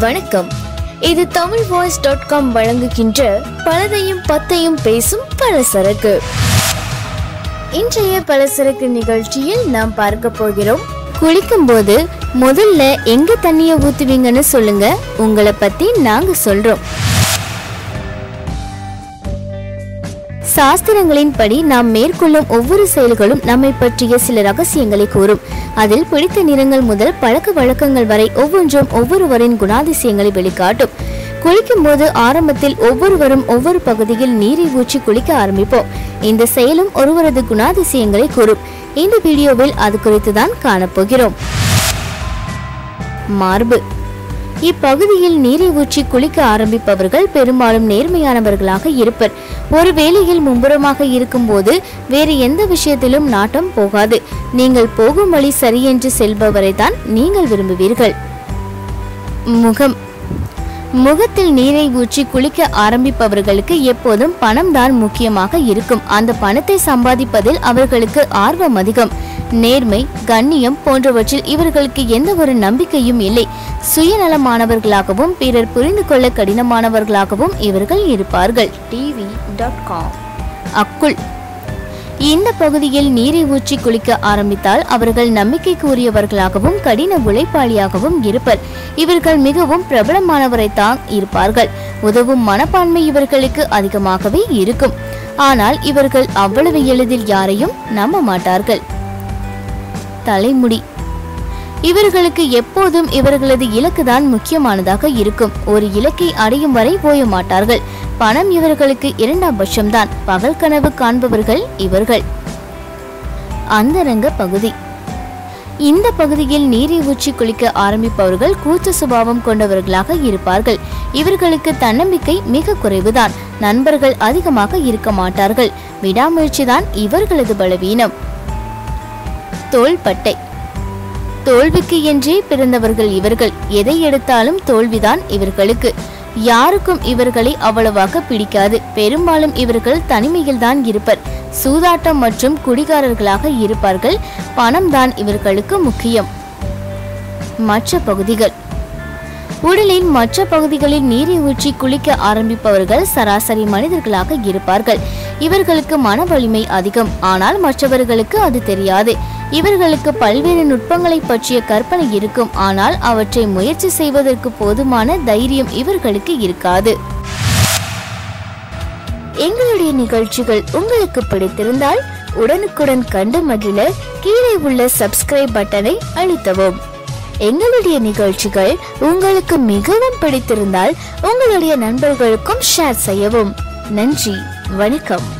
வணக்கம். இது Tamil voice dot com வழங்குகின்ற பலதையும் பத்தையும் பேசும் பலசரக்கு. இன்றைய பலசரக்கு நிகழ்ச்சியில் நாம் பார்க்க போகிறோம். குளிக்கும் போது முதல்ல எங்க தண்ணிய ஊத்துவீங்கன்னு சொல்லுங்க. உங்களை பத்தி நாங்க சொல்றோம். சாஸ்திரங்களின்படி நாம் மேற்கொள்ளும் ஒவ்வொரு செயல்களும் நம்மை பற்றிய சில ரகசியங்களை கூறும். அதில் பிடித்த நிறங்கள் முதல் பழக்க வழக்கங்கள் வரை ஒவ்வொன்றும் ஒவ்வொருவரின் குணாதிசயங்களை வெளிக்காட்டும். குளிக்கும் போது ஆரம்பத்தில் ஒவ்வொருவரும் ஒவ்வொரு பகுதியில் நீரை ஊற்றி குளிக்க ஆரம்பிப்போம். இந்த செயலும் ஒருவரது குணாதிசயங்களை கூறும். இந்த வீடியோவில் அது குறித்து தான் காணப்போகிறோம். மார்பு. இப்பகுதியில் நீரை ஊற்றி குளிக்க ஆரம்பிப்பவர்கள் பெரும்பாலும் நேர்மையானவர்களாக இருப்பர். ஒரு வேளையில் மும்புறமாக இருக்கும்போது வேறு எந்த விஷயத்திலும் நாட்டம் போகாது. நீங்கள் போகும் வழி சரியென்று செல்பவரை தான் நீங்கள் விரும்புவீர்கள். முகம். முகத்தில் நீரை ஊற்றி குளிக்க ஆரம்பிப்பவர்களுக்கு எப்போதும் பணம் தான் முக்கியமாக இருக்கும். அந்த பணத்தை சம்பாதிப்பதில் அவர்களுக்கு ஆர்வம் அதிகம். நேர்மை கண்ணியம் போன்றவற்றில் இவர்களுக்கு எந்த ஒரு நம்பிக்கையும் இல்லை. சுயநலமானவர்களாகவும் பிறர் புரிந்து கொள்ள கடினமானவர்களாகவும் இவர்கள் இருப்பார்கள். TV dot com. அக்குள். இந்த பகுதியில் நீரை ஊற்றி குளிக்க ஆரம்பித்தால் அவர்கள் நம்பிக்கைக்குரியவர்களாகவும் கடின உழைப்பாளியாகவும் இருப்பர். இவர்கள் மிகவும் பிரபலமானவரைத்தான் இருப்பார்கள். உதவும் மனப்பான்மை இவர்களுக்கு அதிகமாகவே இருக்கும். ஆனால் இவர்கள் அவ்வளவு எளிதில் யாரையும் நம்ப மாட்டார்கள். தலைமுடி. இவர்களுக்கு எப்போதும் இவர்களது இலக்குதான் முக்கியமானதாக இருக்கும். ஒரு இலக்கை அடையும் வரை ஓய மாட்டார்கள். பணம் இவர்களுக்கு இரண்டாம் பட்சம்தான். பகல் கனவு காண்பவர்கள் இவர்கள். அந்தரங்க பகுதி. இந்த பகுதியில் நீரை ஊற்றி குளிக்க ஆரம்பிப்பவர்கள் கூச்ச சுபாவம் கொண்டவர்களாக இருப்பார்கள். இவர்களுக்கு தன்னம்பிக்கை மிக குறைவுதான். நண்பர்கள் அதிகமாக இருக்க மாட்டார்கள். விடாமுயற்சிதான் இவர்களது பலவீனம். தோள்பட்டை. தோல்விக்கு என்றே பிறந்தவர்கள் இவர்கள். எதை எடுத்தாலும் தோல்விதான் இவர்களுக்கு. யாருக்கும் இவர்களை அவ்வளவாக பிடிக்காது. பெரும்பாலும் இவர்கள் தனிமையில்தான் இருப்பர். சூதாட்டம் மற்றும் குடிகாரர்களாக இருப்பார்கள். பணம் தான் இவர்களுக்கு முக்கியம். மற்ற பகுதிகள். உடலின் மற்ற பகுதிகளில் நீரை ஊற்றி குளிக்க ஆரம்பிப்பவர்கள் சராசரி மனிதர்களாக இருப்பார்கள். இவர்களுக்கு மன வலிமை அதிகம். ஆனால் மற்றவர்களுக்கு அது தெரியாது. இவர்களுக்கு பல்வேறு நுட்பங்களை பற்றிய கற்பனை இருக்கும். ஆனால் அவற்றை முயற்சி செய்வதற்கு போதுமான தைரியம் இவர்களுக்கு இருக்காது. எங்களுடைய நிகழ்ச்சிகள் உங்களுக்கு பிடித்திருந்தால் உடனுக்குடன் கண்டு மகிழ கீழே உள்ள சப்ஸ்கிரைப் பட்டனை அழுத்தவும். எங்களுடைய நிகழ்ச்சிகள் உங்களுக்கு மிகவும் பிடித்திருந்தால் உங்களுடைய நண்பர்களுக்கும் ஷேர் செய்யவும். நன்றி வணக்கம்.